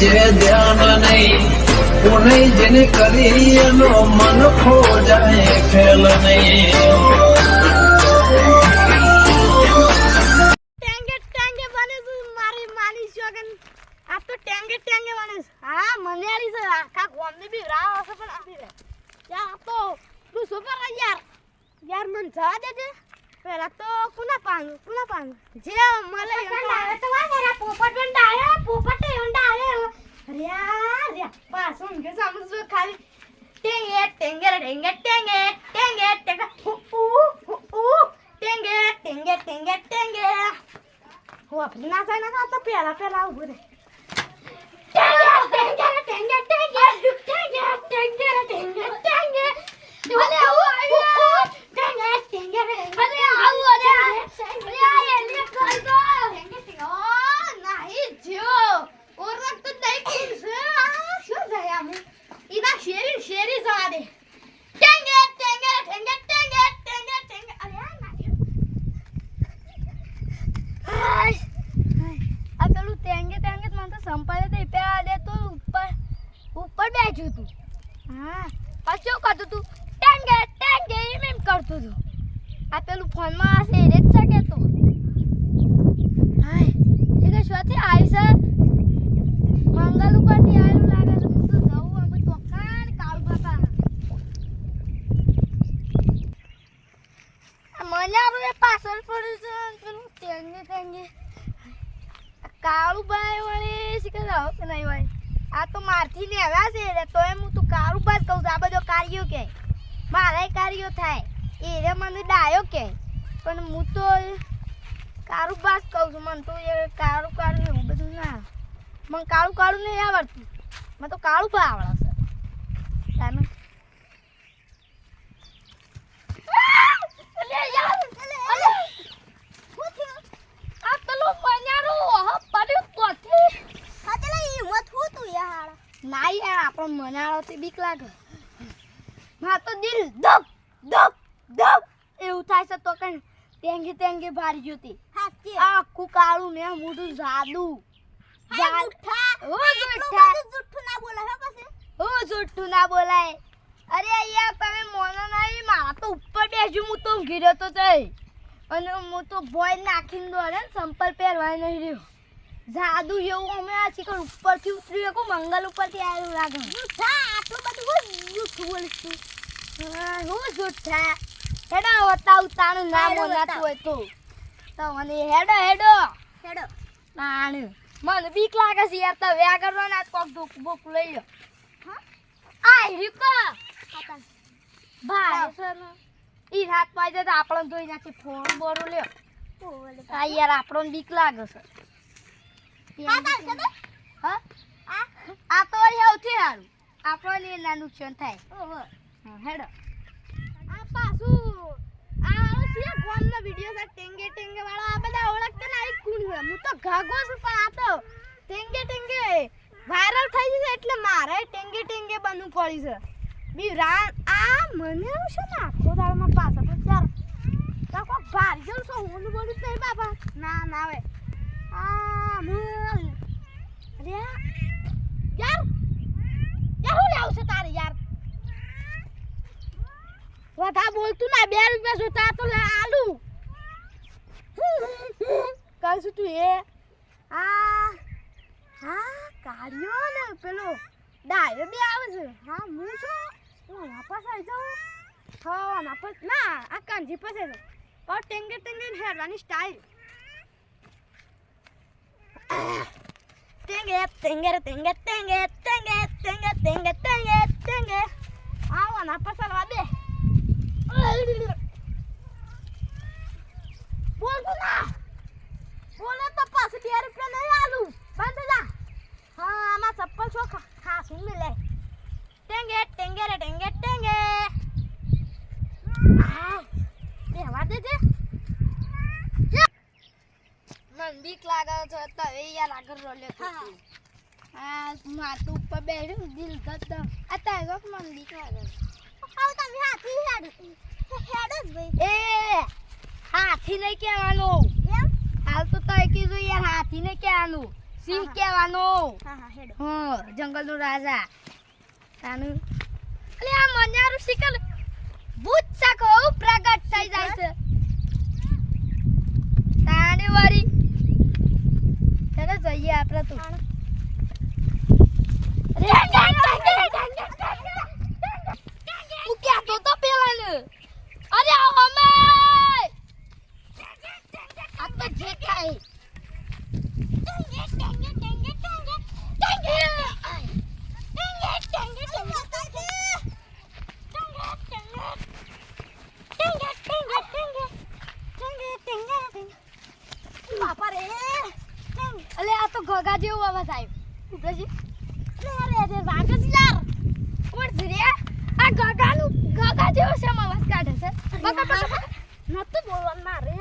જે ધ્યાન નહીં પુનઃ જેને કરી એનો મન ખો જાય ખેલ નહીં. ટેંગે ટેંગે બને છે મારી માની શોગન આ તો ટેંગે ટેંગે બને છે. હા મને આરી છે. આખા ગોમની બી રાહ હશે પણ આપી લે યાર તો તું સુપર યાર. યાર મને જવા દેજે પેલા તો કુના કુના જે મળે બંડા પોપટ બંડા રિયા પાસ હું કે સામે જો ખાલી ટેંગે ટેંગે ટેંગે ટેંગે ટેંગે ટેંગે ઉ ઉ ઉ ટેંગે ટેંગે ટેંગે ટેંગે હું આપણે ના જાય ના તો પેલા પેલા ઉભું રહે ટેંગે ટેંગે ટેંગે ટેંગે ટેંગે ટેંગે ટેંગે ટેંગે ટેંગે ભલે આવો રે અરે આ એલે કર દો ટેંગે ટેંગે ઓ નહીં જો ઓરક તો દઈ કું છે આ શું જાય આમ ઈના શેરી શેરી જવા દે ટેંગે ટેંગે ટેંગે ટેંગે ટેંગે ટેંગે અરે આ નહીં હાય આ પેલું ટેંગે ટેંગે મને તો સંપાદે તો પે આલે તો ઉપર ઉપર બેઠું તું. હા. પાછું શું કરતું તું? ટેંગે ટેંગે એમ એમ કરતું તું. આ પેલું ફોનમાં આ છે રે જ શકે તો? હાય. એ કે શોથી આવી છે. મંગલ ઉપરથી આવેલું લાગે છે. હું તો જવું આ બધું અકાળ કાળું બાપા આ મને આપણે પાછળ પડ્યું છે પેલું ટેંગે ટેંગે. આ કાળું બાય વળી શીખે જાવ કે નહીં હોય આ તો મારથી ને આવ્યા છે તો એમ હું તું કાળું બાજ કહું છું. આ બધો કાર્યો કે. મારે કાર્યો થાય. એ રે મને ડાયો કે. પણ હું તો કારું પાસ કહું છું. મને તો એ કાળું કાળું એવું બધું ના. મને કાળું કાળું નહીં આવડતું. મને તો કાળું પણ આવડે છે તમે અલે યાર અલે શું થયું આ પેલું મન્યારું ઓહ પડ્યું તોથી હા ચલે હિંમત હું તું યાર ના આપણો થી બીક લાગે. મા તો દિલ દબ દબ દબ એવું થાય છે તો કઈ ટેંગી ટેંગી ભારી જોતી આખું કાળું ને મોઢું જાદુ. જુઠ્ઠું. ના બોલાય. અરે યાર તમે મોનો નહીં મારા તો ઉપર બેસું હું તો રહ્યો તો થઈ અને હું તો ભોય નાખીને દોડે સંપલ પહેરવાય નહીં રહ્યો. જાદુ એવું અમે આ શીખર ઉપરથી ઉતરી કો મંગલ ઉપરથી આવેલું લાગે. આટલું બધું હું જૂઠું બોલશું. હું જૂઠા હેડો વતાવ તાણું નામ બોલાતું હોય તો. તો મને હેડો હેડો. હેડો. તાણું. મને બીક લાગે છે યાર તો વ્યા કરવા ના કોક ધોક બુક લઈ લો. હા? આ રીકો ભાઈ સર ઈ હાથ પાઈ જાય તો આપણને જોઈ નાખી ફોન બોરો લ્યો. આ યાર આપણને બીક લાગે છે. હા હા? આ? આ તો સૌથી સારું આપણને એના નુકસાન થાય? હેડો. આ પાછું. આ છે ફોનનો વિડિયો છે ટેંગે ટેંગે વાળો. આ બધા ઓળખતા ના એક કુણ છે. હું તો ઘાગો છું પણ આ તો ટેંગે ટેંગે વાયરલ થઈ જશે એટલે મારે ટેંગે ટેંગે બનવું પડી છે. બી રા આ મને છે ને આખો દાડમાં પાછા પણ ચાર તો ભારી જવું છો હોનું બોલું નહીં બાપા. ના ના હવે. આ હું અરે આ- યાર. યાર, હું લેવું છે તારે યાર? વધા બોલતું ના, બે રૂપિયા જોતા તો આલુ. કશું તું એ? આ હા કાઢ્યો ને પેલો ડાયો બે આવે છે. હા, હું શું હું વાપસ આવી જાઉં. હા વાપસ ના, આ કાંજી પાસે છે પણ ટેંગે ટેંગે હેરવાની style tenga, tenga, tenga, tenga, tenga, tenga, tenga, tenga. Awa, napasa labi. બોલતું ના બોલે તો પાસે બે રૂપિયા નહીં આલું બંધ જા હા આમાં ચપ્પલ છો હા સુન મિલે ટેંગે ટેંગે રે ટેંગે ટેંગે હા દેવા દેજે મન બીક લાગે છે તો એ યાર આગળ રોલે હા. માથું ઉપર બેઠું દિલ ગદમ આ તારો મન બીક લાગે. આવ તમે હાથી હેડ. હેડ જ ભાઈ. એ હાથી નહીં કહેવાનું. હાલ તો તય કીધું યાર હાથી નહીં કહેવાનું. સિંહ. કહેવાનો? હા હેડો. હા રાજા. તાનું. અલે આ મન્યારું શિકલ ભૂત સાકો પ્રગટ થઈ જાય છે. તાણી વરી જઈએ આપણે તું આણ. અલે આ તો ઘોઘા જેવો અવાજ આવ્યો. ઊભો અરે અરે વાગે છે યાર. કોણ છે આ ગગાનું ઘોઘા જેવો શેમ અવાજ કાઢે છે? બકા બકા નતું બોલવાનું મારે.